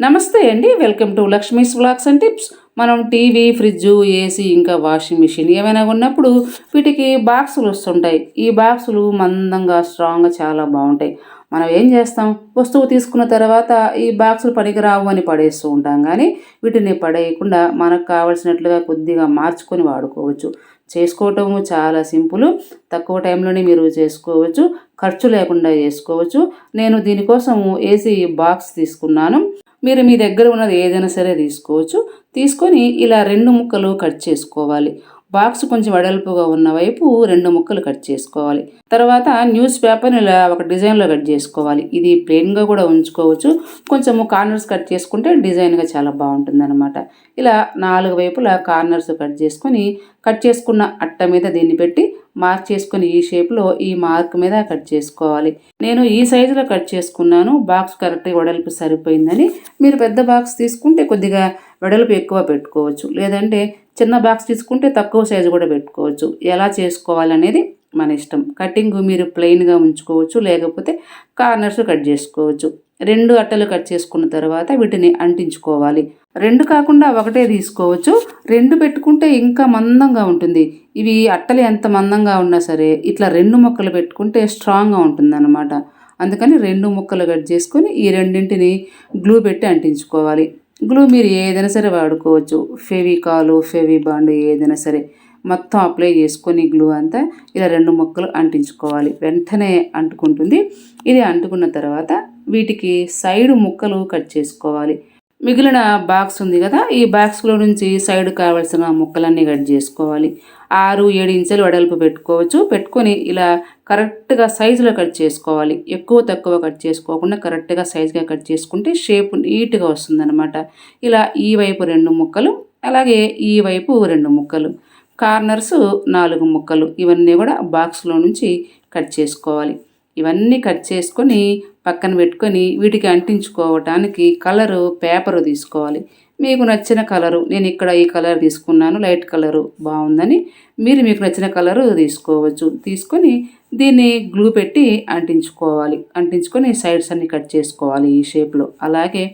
నమస్తే అండి. Welcome to Lakshmi's vlogs and tips. మనం టీవీ ఫ్రిడ్జ్ ఏసీ ఇంకా వాషింగ్ మిషన్ ఏమైనా ఉన్నప్పుడు వీటికి బాక్సులు వస్తుంటాయి. ఈ బాక్సులు మందంగా స్ట్రాంగ్గా చాలా బాగుంటాయి. మనం ఏం చేస్తాం? వస్తువు తీసుకున్న తర్వాత ఈ బాక్సులు పనికిరావు అని పడేస్తూ ఉంటాం కానీ వీటిని పడేయకుండా మనకు కావలసినట్లుగా కొద్దిగా మార్చుకొని వాడుకోవచ్చు. చేసుకోవటము చాలా సింపుల్. తక్కువ టైంలోనే మీరు చేసుకోవచ్చు. ఖర్చు లేకుండా చేసుకోవచ్చు. నేను దీనికోసం ఏసీ బాక్స్ తీసుకున్నాను. మీరు మీ దగ్గర ఉన్నది ఏదైనా సరే తీసుకోవచ్చు. తీసుకొని ఇలా రెండు ముక్కలు కట్ చేసుకోవాలి. బాక్స్ కొంచెం వెడల్పుగా ఉన్న వైపు రెండు ముక్కలు కట్ చేసుకోవాలి. తర్వాత న్యూస్ పేపర్ని ఇలా ఒక డిజైన్లో కట్ చేసుకోవాలి. ఇది ప్లెయిన్గా కూడా ఉంచుకోవచ్చు. కొంచెము కార్నర్స్ కట్ చేసుకుంటే డిజైన్గా చాలా బాగుంటుంది అనమాట ఇలా నాలుగు వైపులా కార్నర్స్ కట్ చేసుకొని కట్ చేసుకున్న అట్ట మీద దీన్ని పెట్టి మార్క్ చేసుకుని ఈ షేప్లో ఈ మార్క్ మీద కట్ చేసుకోవాలి. నేను ఈ సైజులో కట్ చేసుకున్నాను. బాక్స్ కరెక్ట్గా వడల్పు సరిపోయిందని. మీరు పెద్ద బాక్స్ తీసుకుంటే కొద్దిగా వెడల్పు ఎక్కువ పెట్టుకోవచ్చు. లేదంటే చిన్న బాక్స్ తీసుకుంటే తక్కువ సైజు కూడా పెట్టుకోవచ్చు. ఎలా చేసుకోవాలనేది మన ఇష్టం. కటింగ్ మీరు ప్లెయిన్గా ఉంచుకోవచ్చు. లేకపోతే కార్నర్స్ కట్ చేసుకోవచ్చు. రెండు అట్టలు కట్ చేసుకున్న తర్వాత వీటిని అంటించుకోవాలి. రెండు కాకుండా ఒకటే తీసుకోవచ్చు. రెండు పెట్టుకుంటే ఇంకా మందంగా ఉంటుంది. ఇవి అట్టలు ఎంత మందంగా ఉన్నా సరే ఇట్లా రెండు మొక్కలు పెట్టుకుంటే స్ట్రాంగ్గా ఉంటుంది అనమాట అందుకని రెండు ముక్కలు కట్ చేసుకొని ఈ రెండింటిని గ్లూ పెట్టి అంటించుకోవాలి. గ్లూ మీరు ఏదైనా సరే వాడుకోవచ్చు. ఫెవికాలు ఫెవి బాండ్ ఏదైనా సరే. మొత్తం అప్లై చేసుకొని గ్లూ అంతా ఇలా రెండు ముక్కలు అంటించుకోవాలి. వెంటనే అంటుకుంటుంది. ఇది అంటుకున్న తర్వాత వీటికి సైడ్ ముక్కలు కట్ చేసుకోవాలి. మిగిలిన బాక్స్ ఉంది కదా ఈ బాక్స్లో నుంచి సైడ్ కావాల్సిన ముక్కలన్నీ కట్ చేసుకోవాలి. ఆరు ఏడు ఇంచులు వెడల్పు పెట్టుకోవచ్చు. పెట్టుకొని ఇలా కరెక్ట్గా సైజులో కట్ చేసుకోవాలి. ఎక్కువ తక్కువ కట్ చేసుకోకుండా కరెక్ట్గా సైజుగా కట్ చేసుకుంటే షేప్ నీట్గా వస్తుందన్నమాట. ఇలా ఈ వైపు రెండు ముక్కలు అలాగే ఈ వైపు రెండు ముక్కలు. కార్నర్స్ నాలుగు ముక్కలు. ఇవన్నీ కూడా బాక్స్లో నుంచి కట్ చేసుకోవాలి. ఇవన్నీ కట్ చేసుకొని పక్కన పెట్టుకొని వీటికి అంటించుకోవటానికి కలరు పేపరు తీసుకోవాలి. మీకు నచ్చిన కలరు నేను ఇక్కడ ఈ కలర్ తీసుకున్నాను లైట్ కలరు బాగుందని మీరు మీకు నచ్చిన కలరు తీసుకోవచ్చు. తీసుకొని దీన్ని గ్లూ పెట్టి అంటించుకోవాలి. అంటించుకొని సైడ్స్ అన్ని కట్ చేసుకోవాలి ఈ షేప్లో. అలాగే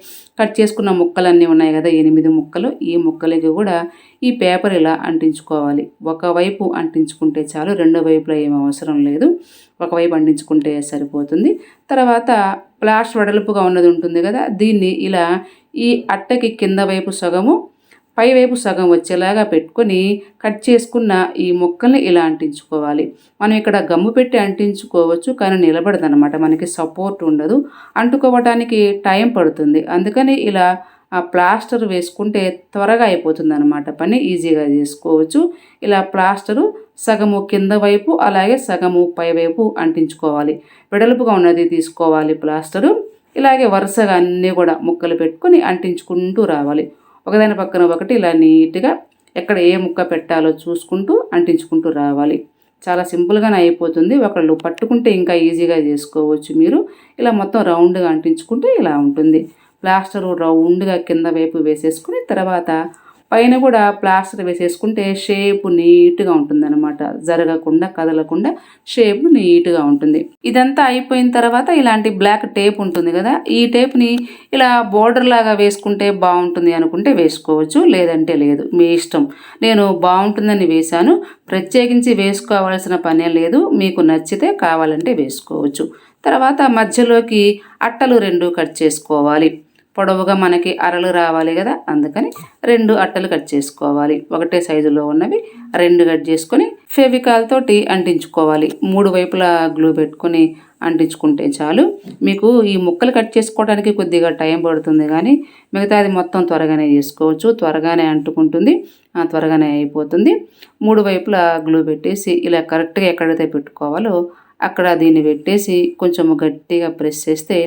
కట్ చేసుకున్న ముక్కలన్నీ ఉన్నాయి కదా ఎనిమిది ముక్కలు. ఈ ముక్కలకి కూడా ఈ పేపర్ ఇలా అంటించుకోవాలి. ఒకవైపు అంటించుకుంటే చాలు రెండో వైపులో ఏం అవసరం లేదు. ఒకవైపు అంటించుకుంటే సరిపోతుంది. తర్వాత ప్లాస్ట్ వెడల్పుగా ఉన్నది ఉంటుంది కదా దీన్ని ఇలా ఈ అట్టకి కింద వైపు సగము పైవైపు సగం వచ్చేలాగా పెట్టుకొని కట్ చేసుకున్న ఈ ముక్కల్ని ఇలా అంటించుకోవాలి. మనం ఇక్కడ గమ్ము పెట్టి అంటించుకోవచ్చు కానీ నిలబడదనమాట మనకి సపోర్ట్ ఉండదు. అంటుకోవటానికి టైం పడుతుంది. అందుకని ఇలా ఆ ప్లాస్టర్ వేసుకుంటే త్వరగా అయిపోతుంది అనమాట పని ఈజీగా చేసుకోవచ్చు. ఇలా ప్లాస్టరు సగము కింద వైపు అలాగే సగము పై వైపు అంటించుకోవాలి. వెడల్పుగా ఉన్నది తీసుకోవాలి ప్లాస్టరు. ఇలాగే వరుసగా అన్నీ కూడా ముక్కలు పెట్టుకొని అంటించుకుంటూ రావాలి. ఒకదాని పక్కన ఒకటి ఇలా నీట్గా ఎక్కడ ఏ ముక్క పెట్టాలో చూసుకుంటూ అంటించుకుంటూ రావాలి. చాలా సింపుల్గానే అయిపోతుంది. ఒకళ్ళు పట్టుకుంటే ఇంకా ఈజీగా చేసుకోవచ్చు మీరు. ఇలా మొత్తం రౌండ్గా అంటించుకుంటే ఇలా ఉంటుంది. ప్లాస్టర్ రౌండ్గా కింద వైపు వేసేసుకుని తర్వాత పైన కూడా ప్లాస్టర్ వేసేసుకుంటే షేప్ నీట్గా ఉంటుందన్నమాట. జరగకుండా కదలకుండా షేప్ నీట్గా ఉంటుంది. ఇదంతా అయిపోయిన తర్వాత ఇలాంటి బ్లాక్ టేప్ ఉంటుంది కదా ఈ టేప్ని ఇలా బోర్డర్ లాగా వేసుకుంటే బాగుంటుంది అనుకుంటే వేసుకోవచ్చు లేదంటే లేదు. మీ ఇష్టం. నేను బాగుంటుందని వేశాను ప్రత్యేకించి వేసుకోవాల్సిన పనే లేదు మీకు నచ్చితే కావాలంటే వేసుకోవచ్చు. తర్వాత మధ్యలోకి అట్టలు రెండు కట్ చేసుకోవాలి. పొడవుగా మనకి అరలు రావాలి కదా అందుకని రెండు అట్టలు కట్ చేసుకోవాలి. ఒకటే సైజులో ఉన్నవి రెండు కట్ చేసుకొని ఫెవికాల్ తోటి అంటించుకోవాలి. మూడు వైపులా గ్లూ పెట్టుకొని అంటించుకుంటే చాలు. మీకు ఈ ముక్కలు కట్ చేసుకోవడానికి కొద్దిగా టైం పడుతుంది కానీ మిగతాది మొత్తం త్వరగానే చేసుకోవచ్చు. త్వరగానే అంటుకుంటుంది త్వరగానే అయిపోతుంది. మూడు వైపులా గ్లూ పెట్టేసి ఇలా కరెక్ట్గా ఎక్కడైతే పెట్టుకోవాలో అక్కడ దీన్ని పెట్టేసి కొంచెం గట్టిగా ప్రెస్ చేస్తే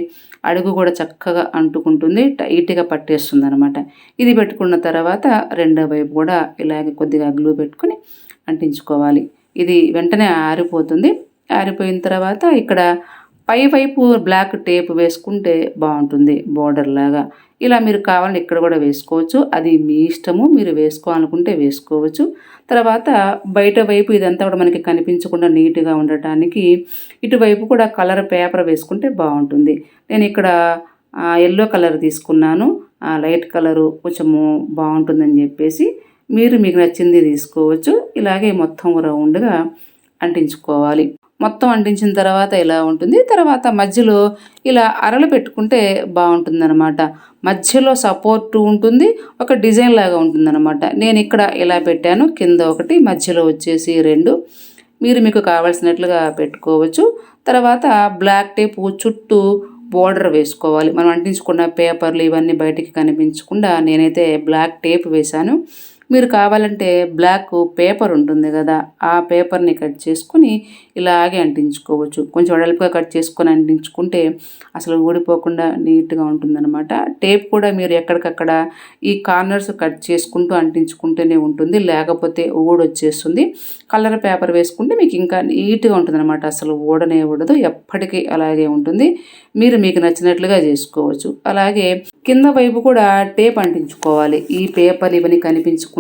అడుగు కూడా చక్కగా అంటుకుంటుంది టైట్గా పట్టేస్తుంది అనమాట ఇది పెట్టుకున్న తర్వాత రెండో వైపు కూడా ఇలాగే కొద్దిగా గ్లూ పెట్టుకుని అంటించుకోవాలి. ఇది వెంటనే ఆరిపోతుంది. ఆరిపోయిన తర్వాత ఇక్కడ పై వైపు బ్లాక్ టేప్ వేసుకుంటే బాగుంటుంది బోర్డర్ లాగా. ఇలా మీరు కావాలని ఇక్కడ కూడా వేసుకోవచ్చు. అది మీ ఇష్టము మీరు వేసుకోవాలనుకుంటే వేసుకోవచ్చు. తర్వాత బయట వైపు ఇదంతా కూడా మనకి కనిపించకుండా నీట్గా ఉండటానికి ఇటువైపు కూడా కలర్ పేపర్ వేసుకుంటే బాగుంటుంది. నేను ఇక్కడ ఎల్లో కలర్ తీసుకున్నాను. ఆ లైట్ కలరు కొంచెము బాగుంటుందని చెప్పేసి మీరు మీకు నచ్చింది తీసుకోవచ్చు. ఇలాగే మొత్తం రౌండ్గా అంటించుకోవాలి. మొత్తం అంటించిన తర్వాత ఇలా ఉంటుంది? తర్వాత మధ్యలో ఇలా అరలు పెట్టుకుంటే బాగుంటుందన్నమాట. మధ్యలో సపోర్ట్ ఉంటుంది ఒక డిజైన్ లాగా ఉంటుందన్నమాట. నేను ఇక్కడ ఇలా పెట్టాను కింద ఒకటి మధ్యలో వచ్చేసి రెండు. మీరు మీకు కావాల్సినట్లుగా పెట్టుకోవచ్చు. తర్వాత బ్లాక్ టేప్ చుట్టూ బోర్డర్ వేసుకోవాలి. మనం అంటించుకున్న పేపర్లు ఇవన్నీ బయటికి కనిపించకుండా నేనైతే బ్లాక్ టేప్ వేశాను. మీరు కావాలంటే బ్లాక్ పేపర్ ఉంటుంది కదా ఆ పేపర్ని కట్ చేసుకుని ఇలాగే అంటించుకోవచ్చు. కొంచెం వెడల్పుగా కట్ చేసుకొని అంటించుకుంటే అసలు ఊడిపోకుండా నీట్గా ఉంటుందన్నమాట. టేప్ కూడా మీరు ఎక్కడికక్కడ ఈ కార్నర్స్ కట్ చేసుకుంటూ అంటించుకుంటూనే ఉంటుంది లేకపోతే ఊడొచ్చేస్తుంది. కలర్ పేపర్ వేసుకుంటే మీకు ఇంకా నీట్గా ఉంటుందన్నమాట. అసలు ఊడనే ఊడదు ఎప్పటికీ అలాగే ఉంటుంది. మీరు మీకు నచ్చినట్లుగా చేసుకోవచ్చు. అలాగే కింద వైపు కూడా టేప్ అంటించుకోవాలి. ఈ పేపర్ ఇవన్నీ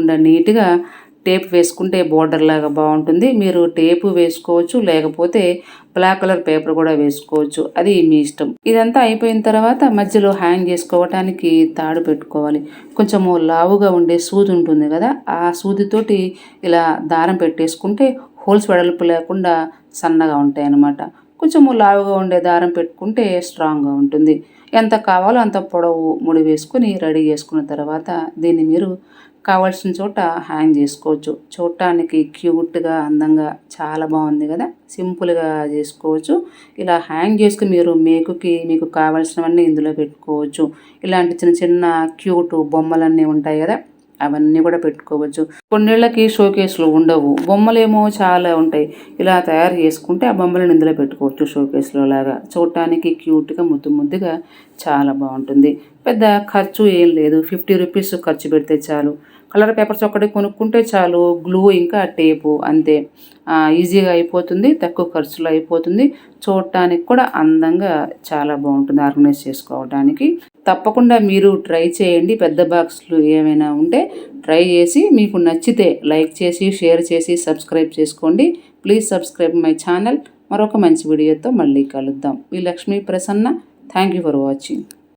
లేకుండా నీట్గా టేప్ వేసుకుంటే బోర్డర్ లాగా బాగుంటుంది. మీరు టేపు వేసుకోవచ్చు లేకపోతే బ్లాక్ కలర్ పేపర్ కూడా వేసుకోవచ్చు. అది మీ ఇష్టం. ఇదంతా అయిపోయిన తర్వాత మధ్యలో హ్యాంగ్ చేసుకోవటానికి తాడు పెట్టుకోవాలి. కొంచెము లావుగా ఉండే సూది ఉంటుంది కదా ఆ సూదితోటి ఇలా దారం పెట్టేసుకుంటే హోల్స్ వెడల్పు లేకుండా సన్నగా ఉంటాయి అన్నమాట కొంచెము లావుగా ఉండే దారం పెట్టుకుంటే స్ట్రాంగ్గా ఉంటుంది. ఎంత కావాలో అంత పొడవు ముడి వేసుకొని రెడీ చేసుకున్న తర్వాత దీన్ని మీరు కావాల్సిన చోట హ్యాంగ్ చేసుకోవచ్చు. చూడటానికి క్యూట్గా అందంగా చాలా బాగుంది కదా? సింపుల్గా చేసుకోవచ్చు. ఇలా హ్యాంగ్ చేసుకుని మీరు మేకుకి మీకు కావాల్సినవన్నీ ఇందులో పెట్టుకోవచ్చు. ఇలాంటి చిన్న చిన్న క్యూట్ బొమ్మలన్నీ ఉంటాయి కదా? అవన్నీ కూడా పెట్టుకోవచ్చు. కొన్నేళ్ళకి షోకేస్లు ఉండవు. బొమ్మలేమో చాలా ఉంటాయి. ఇలా తయారు చేసుకుంటే ఆ బొమ్మలను ఇందులో పెట్టుకోవచ్చు షోకేస్లో లాగా. చూడటానికి క్యూట్గా ముద్దు ముద్దుగా చాలా బాగుంటుంది. పెద్ద ఖర్చు ఏం లేదు. ఫిఫ్టీ రూపీస్ ఖర్చు పెడితే చాలు. కలర్ పేపర్స్ ఒక్కటి కొనుక్కుంటే చాలు. గ్లూ ఇంకా టేపు అంతే. ఈజీగా అయిపోతుంది. తక్కువ ఖర్చులో అయిపోతుంది. చూడటానికి కూడా అందంగా చాలా బాగుంటుంది ఆర్గనైజ్ చేసుకోవడానికి తప్పకుండా మీరు ట్రై చేయండి. పెద్ద బాక్స్లు ఏమైనా ఉంటే ట్రై చేసి మీకు నచ్చితే లైక్ చేసి షేర్ చేసి సబ్స్క్రైబ్ చేసుకోండి. Please subscribe my channel. మరొక మంచి వీడియోతో మళ్ళీ కలుద్దాం. మీ Lakshmi Prasanna. Thank you for watching.